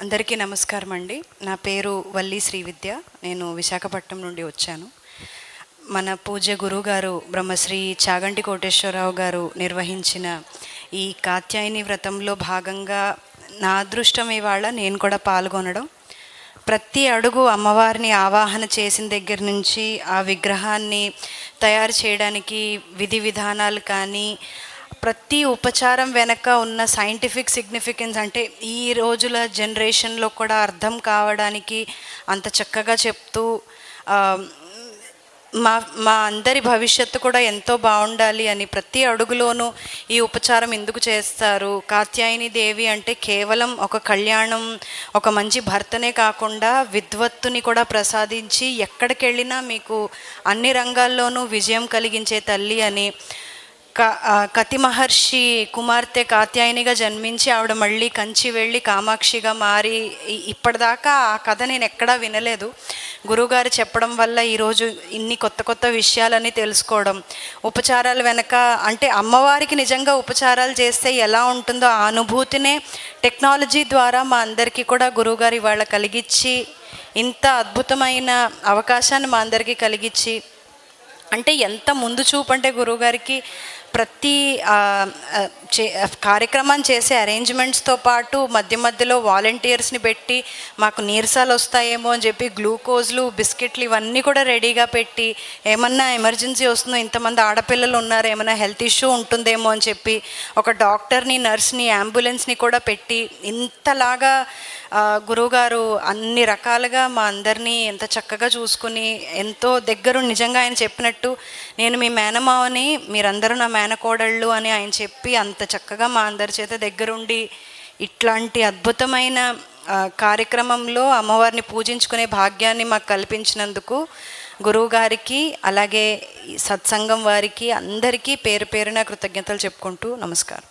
అందరికీ నమస్కారం అండి. నా పేరు వల్లి శ్రీవిద్య. నేను విశాఖపట్నం నుండి వచ్చాను. మన పూజ్య గురువు గారు బ్రహ్మశ్రీ చాగంటి కోటేశ్వరరావు గారు నిర్వహించిన ఈ కాత్యాయని వ్రతంలో భాగంగా నా అదృష్టం ఇవాళ నేను కూడా పాల్గొనడం. ప్రతి అడుగు అమ్మవారిని ఆవాహన చేసిన దగ్గర నుంచి ఆ విగ్రహాన్ని తయారు చేయడానికి విధి విధానాలు కానీ ప్రతి ఉపచారం వెనక ఉన్న సైంటిఫిక్ సిగ్నిఫికెన్స్ అంటే ఈ రోజుల జనరేషన్లో కూడా అర్థం కావడానికి అంత చక్కగా చెప్తూ మా మా అందరి భవిష్యత్తు కూడా ఎంతో బాగుండాలి అని ప్రతి అడుగులోనూ ఈ ఉపచారం ఎందుకు చేస్తారు? కాత్యాయని దేవి అంటే కేవలం ఒక కళ్యాణం ఒక మంచి భర్తనే కాకుండా విద్వత్తుని కూడా ప్రసాదించి ఎక్కడికి వెళ్ళినా మీకు అన్ని రంగాల్లోనూ విజయం కలిగించే తల్లి అని కతి మహర్షి కుమార్తె కాత్యాయనిగా జన్మించి ఆవిడ మళ్ళీ కంచి వెళ్ళి కామాక్షిగా మారి ఇప్పటిదాకా ఆ కథ నేను ఎక్కడా వినలేదు. గురువుగారు చెప్పడం వల్ల ఈరోజు ఇన్ని కొత్త కొత్త విషయాలని తెలుసుకోవడం. ఉపచారాలు వెనక అంటే అమ్మవారికి నిజంగా ఉపచారాలు చేస్తే ఎలా ఉంటుందో ఆ అనుభూతినే టెక్నాలజీ ద్వారా మా అందరికీ కూడా గురువుగారు ఇవాళ కలిగించి ఇంత అద్భుతమైన అవకాశాన్ని మా అందరికీ కలిగించి అంటే ఎంత ముందు చూపు అంటే గురువుగారికి ప్రతి కార్యక్రమం చే చేసే అరేంజ్మెంట్స్తో పాటు మధ్య మధ్యలో వాలంటీర్స్ని పెట్టి మాకు నీరసాలు వస్తాయేమో అని చెప్పి గ్లూకోజ్లు బిస్కెట్లు ఇవన్నీ కూడా రెడీగా పెట్టి ఏమన్నా ఎమర్జెన్సీ వస్తుందో ఇంతమంది ఆడపిల్లలు ఉన్నారు ఏమైనా హెల్త్ ఇష్యూ ఉంటుందేమో అని చెప్పి ఒక డాక్టర్ని నర్స్ని అంబులెన్స్ని కూడా పెట్టి ఇంతలాగా గురువుగారు అన్ని రకాలుగా మా అందరినీ ఎంత చక్కగా చూసుకుని ఎంతో దగ్గర నిజంగా ఆయన చెప్పినట్టు నేను మీ మేనమావని మీరందరూ నా మేనకోడళ్ళు అని ఆయన చెప్పి అంత చక్కగా మా అందరి చేత దగ్గరుండి ఇట్లాంటి అద్భుతమైన కార్యక్రమంలో అమ్మవారిని పూజించుకునే భాగ్యాన్ని మాకు కల్పించినందుకు గురువు గారికి అలాగే సత్సంగం వారికి అందరికీ పేరు పేరున కృతజ్ఞతలు చెప్పుకుంటూ నమస్కారం.